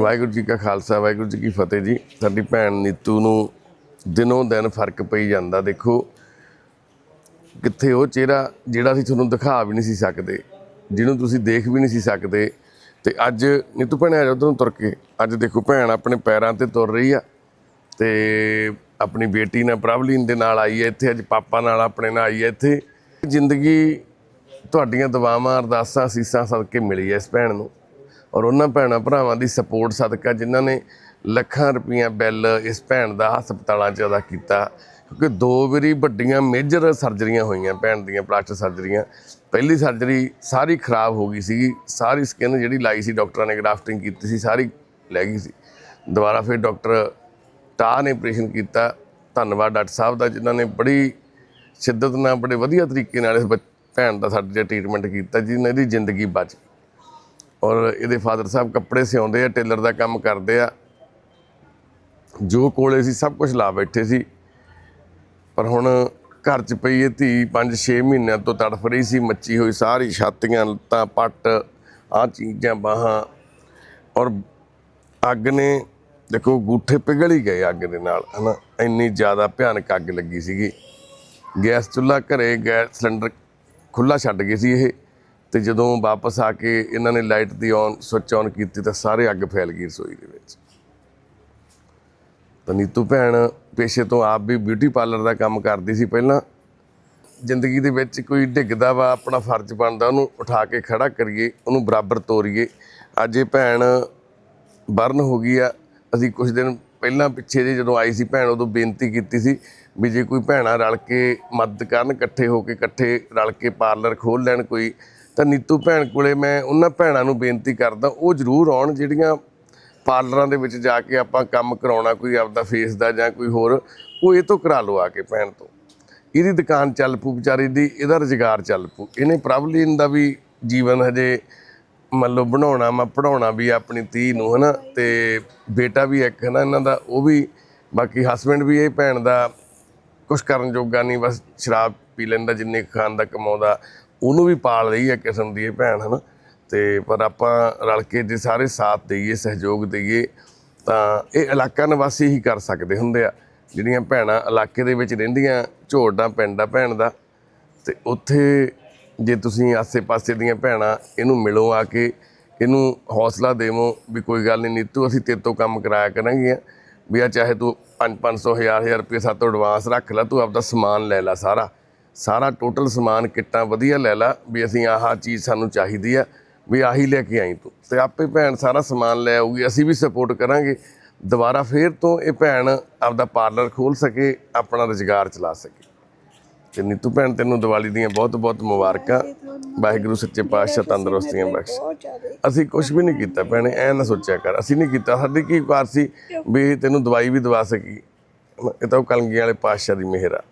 ਵਾਹਿਗੁਰੂ ਜੀ ਕਾ ਖਾਲਸਾ, ਵਾਹਿਗੁਰੂ ਜੀ ਕੀ ਫਤਿਹ ਜੀ। ਸਾਡੀ ਭੈਣ ਨੀਤੂ ਨੂੰ ਦਿਨੋਂ ਦਿਨ ਫ਼ਰਕ ਪਈ ਜਾਂਦਾ, ਦੇਖੋ। ਕਿੱਥੇ ਉਹ ਚਿਹਰਾ ਜਿਹੜਾ ਅਸੀਂ ਤੁਹਾਨੂੰ ਦਿਖਾ ਵੀ ਨਹੀਂ ਸੀ ਸਕਦੇ, ਜਿਹਨੂੰ ਤੁਸੀਂ ਦੇਖ ਵੀ ਨਹੀਂ ਸੀ ਸਕਦੇ। ਤੇ ਅੱਜ ਨੀਤੂ ਭੈਣ ਆ ਜਾ ਉਧਰੋਂ ਤੁਰ ਕੇ। ਅੱਜ ਦੇਖੋ ਭੈਣ ਆਪਣੇ ਪੈਰਾਂ ਤੇ ਤੁਰ ਰਹੀ ਆ ਤੇ ਆਪਣੀ ਬੇਟੀ ਨਾਲ ਪ੍ਰਭਲੀਨ ਦੇ ਨਾਲ ਆਈ ਹੈ ਇੱਥੇ, ਅੱਜ ਪਾਪਾ ਨਾਲ ਆਪਣੇ ਨਾਲ ਆਈ ਹੈ ਇੱਥੇ। ਜ਼ਿੰਦਗੀ ਤੁਹਾਡੀਆਂ ਦੁਆਵਾਂ ਅਰਦਾਸਾਂ, ਅਸੀਸਾਂ ਸਦਕੇ ਮਿਲੀ ਹੈ ਇਸ ਭੈਣ ਨੂੰ। ਔਰ ਉਹਨਾਂ ਭੈਣਾਂ ਭਰਾਵਾਂ ਦੀ ਸਪੋਰਟ ਸਦਕਾ ਜਿਨ੍ਹਾਂ ਨੇ ਲੱਖਾਂ ਰੁਪਈਆ ਬਿੱਲ ਇਸ ਭੈਣ ਦਾ ਹਸਪਤਾਲਾਂ 'ਚ ਅਦਾ ਕੀਤਾ। ਕਿਉਂਕਿ ਦੋ ਵਾਰੀ ਵੱਡੀਆਂ ਮੇਜਰ ਸਰਜਰੀਆਂ ਹੋਈਆਂ ਭੈਣ ਦੀਆਂ ਪਲਾਸਟਿਕ ਸਰਜਰੀਆਂ ਪਹਿਲੀ ਸਰਜਰੀ ਸਾਰੀ ਖਰਾਬ ਹੋ ਗਈ ਸੀਗੀ। ਸਾਰੀ ਸਕਿਨ ਜਿਹੜੀ ਲਾਈ ਸੀ ਡਾਕਟਰਾਂ ਨੇ ਗ੍ਰਾਫਟਿੰਗ ਕੀਤੀ ਸੀ, ਸਾਰੀ ਲੈ ਗਈ ਸੀ। ਦੁਬਾਰਾ ਫਿਰ ਡਾਕਟਰ ਟਾਹ ਨੇ ਆਪਰੇਸ਼ਨ ਕੀਤਾ। ਧੰਨਵਾਦ ਡਾਕਟਰ ਸਾਹਿਬ ਦਾ, ਜਿਨ੍ਹਾਂ ਨੇ ਬੜੀ ਸ਼ਿੱਦਤ ਨਾਲ, ਬੜੇ ਵਧੀਆ ਤਰੀਕੇ ਨਾਲ ਇਸ ਬੱਚ- ਭੈਣ ਦਾ ਸਾਡੇ ਤੇ ਟ੍ਰੀਟਮੈਂਟ ਕੀਤਾ ਜਿਹਨਾਂ ਦੀ ਜ਼ਿੰਦਗੀ ਬਚ ਔਰ ਇਹਦੇ ਫਾਦਰ ਸਾਹਿਬ ਕੱਪੜੇ ਸਿਉਂਦੇ ਆ, ਟੇਲਰ ਦਾ ਕੰਮ ਕਰਦੇ ਆ। ਜੋ ਕੋਲੇ ਸੀ ਸਭ ਕੁਝ ਲਾ ਬੈਠੇ ਸੀ। ਪਰ ਹੁਣ ਘਰ 'ਚ ਪਈ ਇਹ ਧੀ 5-6 ਮਹੀਨਿਆਂ ਤੋਂ ਤੜਫ ਰਹੀ ਸੀ, ਮੱਚੀ ਹੋਈ ਸਾਰੀ ਛਾਤੀਆਂ, ਲੱਤਾਂ, ਪੱਟ ਆ ਚੀਜ਼ਾਂ, ਬਾਹਾਂ। ਔਰ ਅੱਗ ਨੇ, ਦੇਖੋ ਗੂਠੇ ਪਿਘਲ ਹੀ ਗਏ ਅੱਗ ਦੇ ਨਾਲ, ਹਨਾ। ਇੰਨੀ ਜ਼ਿਆਦਾ ਭਿਆਨਕ ਅੱਗ ਲੱਗੀ ਸੀਗੀ। ਗੈਸ ਚੁੱਲ੍ਹਾ ਘਰੇ, ਗੈਸ ਸਿਲੰਡਰ ਖੁੱਲਾ ਛੱਡ ਗਏ ਸੀ ਇਹ। ਤੇ ਜਦੋਂ ਵਾਪਸ ਆ ਕੇ ਇਹਨਾਂ ਨੇ ਲਾਈਟ ਦੀ ਔਨ ਸੁੱਚ ਔਨ ਕੀਤੀ ਤਾਂ ਸਾਰੇ ਅੱਗ ਫੈਲ ਗਈ ਰਸੋਈ ਦੇ ਵਿੱਚ। ਤਾਂ ਨੀਤੂ ਭੈਣ ਪੇਸ਼ੇ ਤੋਂ ਆਪ ਵੀ ਬਿਊਟੀ ਪਾਰਲਰ ਦਾ ਕੰਮ ਕਰਦੀ ਸੀ ਪਹਿਲਾਂ। ਜ਼ਿੰਦਗੀ ਦੇ ਵਿੱਚ ਕੋਈ ਡਿੱਗਦਾ ਵਾ, ਆਪਣਾ ਫਰਜ਼ ਬਣਦਾ, ਉਹਨੂੰ ਉਠਾ ਕੇ ਖੜਾ ਕਰੀਏ, ਉਹਨੂੰ ਬਰਾਬਰ ਤੋਰੀਏ। ਅੱਜ ਇਹ ਭੈਣ ਬਰਨ ਹੋ ਗਈ ਆ। ਅਸੀਂ ਕੁਝ ਦਿਨ ਪਹਿਲਾਂ ਪਿੱਛੇ ਜੇ ਜਦੋਂ ਆਈ ਸੀ ਭੈਣ, ਉਦੋਂ ਬੇਨਤੀ ਕੀਤੀ ਸੀ ਵੀ ਜੇ ਕੋਈ ਭੈਣਾਂ ਰਲ ਕੇ ਮਦਦ ਕਰਨ, ਇਕੱਠੇ ਹੋ ਕੇ ਇਕੱਠੇ ਰਲ ਕੇ ਪਾਰਲਰ ਖੋਲ ਲੈਣ ਕੋਈ ਤਾਂ ਨੀਤੂ ਭੈਣ ਕੋਲੇ ਮੈਂ ਉਹਨਾਂ ਭੈਣਾਂ ਨੂੰ ਬੇਨਤੀ ਕਰਦਾ, ਉਹ ਜ਼ਰੂਰ ਆਉਣ ਜਿਹੜੀਆਂ ਪਾਰਲਰਾਂ ਦੇ ਵਿੱਚ ਜਾ ਕੇ ਆਪਾਂ ਕੰਮ ਕਰਾਉਣਾ, ਕੋਈ ਆਪਦਾ ਫੇਸ ਦਾ ਜਾਂ ਕੋਈ ਹੋਰ, ਉਹ ਇਹ ਤੋਂ ਕਰਾ ਲਓ ਆ ਕੇ ਭੈਣ ਤੋਂ। ਇਹਦੀ ਦੁਕਾਨ ਚੱਲ ਪੂ ਵਿਚਾਰੀ ਦੀ, ਇਹਦਾ ਰੁਜ਼ਗਾਰ ਚੱਲ ਪੂ ਇਹਨੇ ਪ੍ਰਭਲੀਨ ਦਾ ਵੀ ਜੀਵਨ ਹਜੇ ਮੰਨ ਲਓ ਬਣਾਉਣਾ, ਮੈਂ ਪੜਾਉਣਾ ਵੀ ਆਪਣੀ ਧੀ ਨੂੰ, ਹਨਾ, ਤੇ ਬੇਟਾ ਵੀ ਇੱਕ, ਹਨਾ, ਇਹਨਾਂ ਦਾ, ਉਹ ਵੀ, ਬਾਕੀ ਹਸਬੰਡ ਵੀ ਇਹ ਭੈਣ ਦਾ ਕੁਛ ਕਰਨ ਜੋਗਾ ਨਹੀਂ, ਬਸ ਸ਼ਰਾਬ ਪੀ ਲੈਂਦਾ, ਜਿੰਨੇ ਖਾਣ ਦਾ, ਕਮਾਉਂਦਾ। ਉਹਨੂੰ ਵੀ ਪਾਲ ਰਹੀ ਹੈ ਕਿਸਮ ਦੀ ਇਹ ਭੈਣ, ਹਨਾ? ਤੇ ਪਰ ਆਪਾਂ ਰਲ ਕੇ ਜੇ ਸਾਰੇ ਸਾਥ ਦੇਈਏ, ਸਹਿਯੋਗ ਦੇਈਏ, ਤਾਂ ਇਹ ਇਲਾਕਾ ਨਿਵਾਸੀ ਹੀ ਕਰ ਸਕਦੇ ਹੁੰਦੇ ਆ। ਜਿਹੜੀਆਂ ਭੈਣਾਂ ਇਲਾਕੇ ਦੇ ਵਿੱਚ ਰਹਿੰਦੀਆਂ ਝੋੜਾ ਪਿੰਡ ਆ ਭੈਣ ਦਾ, ਤੇ ਉੱਥੇ ਜੇ ਤੁਸੀਂ ਆਸੇ-ਪਾਸੇ ਦੀਆਂ ਭੈਣਾਂ ਇਹਨੂੰ ਮਿਲੋ ਆ ਕੇ, ਇਹਨੂੰ ਹੌਸਲਾ ਦੇਵੋ ਵੀ ਕੋਈ ਗੱਲ ਨਹੀਂ, ਨੀਤੂ, ਅਸੀਂ ਤੇਰੇ ਤੋਂ ਕੰਮ ਕਰਾਇਆ ਕਰਾਂਗੇ ਵੀ ਆ ਚਾਹੇ ਤੂੰ 5-500 1000 ਰੁਪਏ ਸਾਤੋਂ ਐਡਵਾਂਸ ਰੱਖ ਲੈ, ਤੂੰ ਆਪਦਾ ਸਮਾਨ ਲੈ ਲੈ ਸਾਰਾ। ਸਾਰਾ ਟੋਟਲ ਸਮਾਨ, ਕਿੱਟਾਂ ਵਧੀਆ ਲੈ ਲਾ ਵੀ ਅਸੀਂ ਆਹ ਚੀਜ਼ ਸਾਨੂੰ ਚਾਹੀਦੀ ਆ, ਵੀ ਆਹੀ ਲੈ ਕੇ ਆਈ ਤੂੰ। ਤੇ ਆਪੇ ਭੈਣ ਸਾਰਾ ਸਮਾਨ ਲੈ ਆਊਗੀ, ਅਸੀਂ ਵੀ ਸਪੋਰਟ ਕਰਾਂਗੇ। ਦੁਬਾਰਾ ਫੇਰ ਤੋਂ ਇਹ ਭੈਣ ਆਪਦਾ ਪਾਰਲਰ ਖੋਲ ਸਕੇ, ਆਪਣਾ ਰੁਜ਼ਗਾਰ ਚਲਾ ਸਕੇ। ਤੇ ਨੀਤੂ ਭੈਣ, ਤੈਨੂੰ ਦੀਵਾਲੀ ਦੀਆਂ ਬਹੁਤ ਬਹੁਤ ਮੁਬਾਰਕਾਂ। ਵਾਹਿਗੁਰੂ ਸੱਚੇ ਪਾਤਸ਼ਾਹ ਤੰਦਰੁਸਤੀਆਂ ਬਖਸ਼। ਅਸੀਂ ਕੁਝ ਵੀ ਨਹੀਂ ਕੀਤਾ ਭੈਣੇ, ਐ ਨਾ ਸੋਚਿਆ ਕਰ। ਅਸੀਂ ਨਹੀਂ ਕੀਤਾ। ਸਾਡੀ ਕੀ ਕਾਰ ਸੀ ਵੀ ਤੈਨੂੰ ਦਵਾਈ ਵੀ ਦਵਾ ਸਕੀ ਇਹ ਤਾਂ ਉਹ ਕਲੰਗੀਆਂ ਵਾਲੇ ਪਾਤਸ਼ਾਹ ਦੀ ਮਿਹਰ ਆ।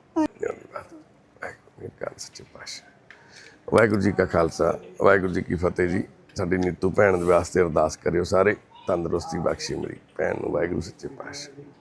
ਸੱਚੇ ਪਾਤਸ਼ਾਹ। ਵਾਹਿਗੁਰੂ ਜੀ ਕਾ ਖਾਲਸਾ, ਵਾਹਿਗੁਰੂ ਜੀ ਕੀ ਫਤਿਹ ਜੀ। ਸਾਡੀ ਨੀਤੂ ਭੈਣ ਦੇ ਵਾਸਤੇ ਅਰਦਾਸ ਕਰਿਓ ਸਾਰੇ ਤੰਦਰੁਸਤੀ ਬਖਸ਼ੀ ਮੇਰੀ ਭੈਣ ਨੂੰ, ਵਾਹਿਗੁਰੂ ਸੱਚੇ ਪਾਤਸ਼ਾਹ।